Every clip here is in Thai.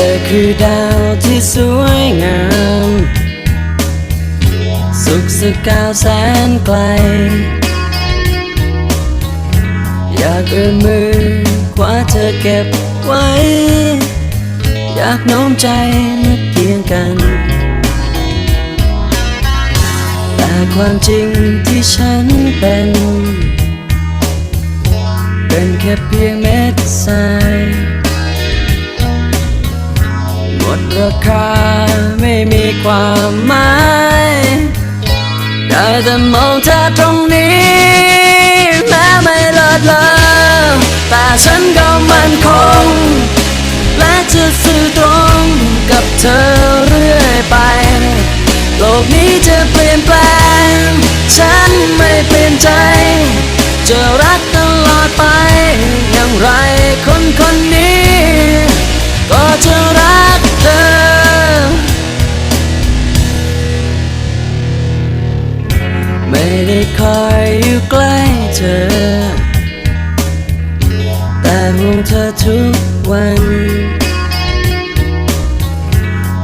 ธอคือดาวที่สวยงาม สุขสกาวแสนไกล อยากเอื้อมมือคว้าเธอเก็บไว้ อยากโน้มใจมาเคียงกัน แต่ความจริงที่ฉันเป็น เป็นแค่เพียงเม็ดทราย หมดราคาไม่มีความหมายได้แต่มองเธอตรงนี้ แม้ไม่เลิศเลอแต่ฉันก็มั่นคง และจะสื่อตรงกับเธอเรื่อยไป โลกนี้จะเปลี่ยนแปลง ฉันไม่เปลี่ยนใจ จะรักตลอดไป อย่างไรคนคนนี้ ธอ แต่ห่วงเธอทุกวัน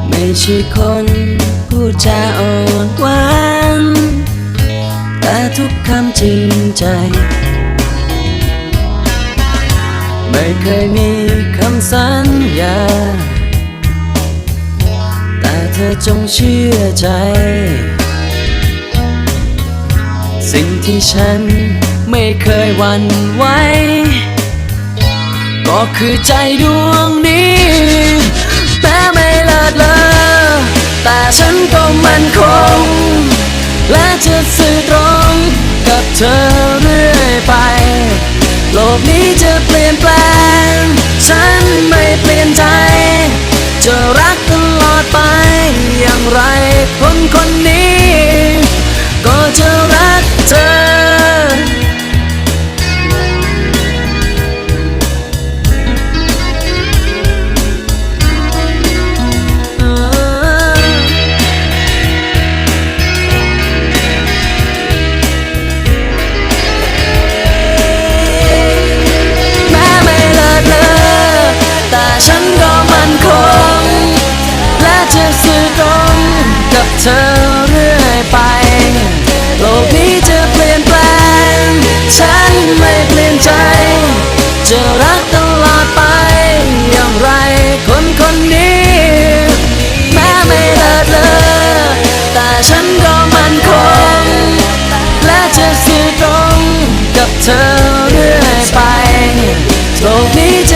ไม่ใช่คนพูดจาอ่อนหวาน แต่ทุกคำจริงใจ ไม่เคยมีคำสัญญา แต่เธอจงเชื่อใจสิ่งที่ฉัน ไม่เคยหวั่นไหวก็คือใจดวงนี้แม้ไม่เลิศเลอแต่ฉันก็มั่นคง และจะสื่อตรงกับเธอเรื่อยไป โลกนี้จะเปลี่ยน ธอเรื่อยไป โลกนี้จะเปลี่ยนแปลง ฉันไม่เปลี่ยนใจ จะรักตลอดไป อย่างไรคนคนนี้ แม้ไม่เลิศเลอแต่ฉันก็มั่นคง และจะสื่อตรงกับเธอเรื่อยไป โลกนี้จะ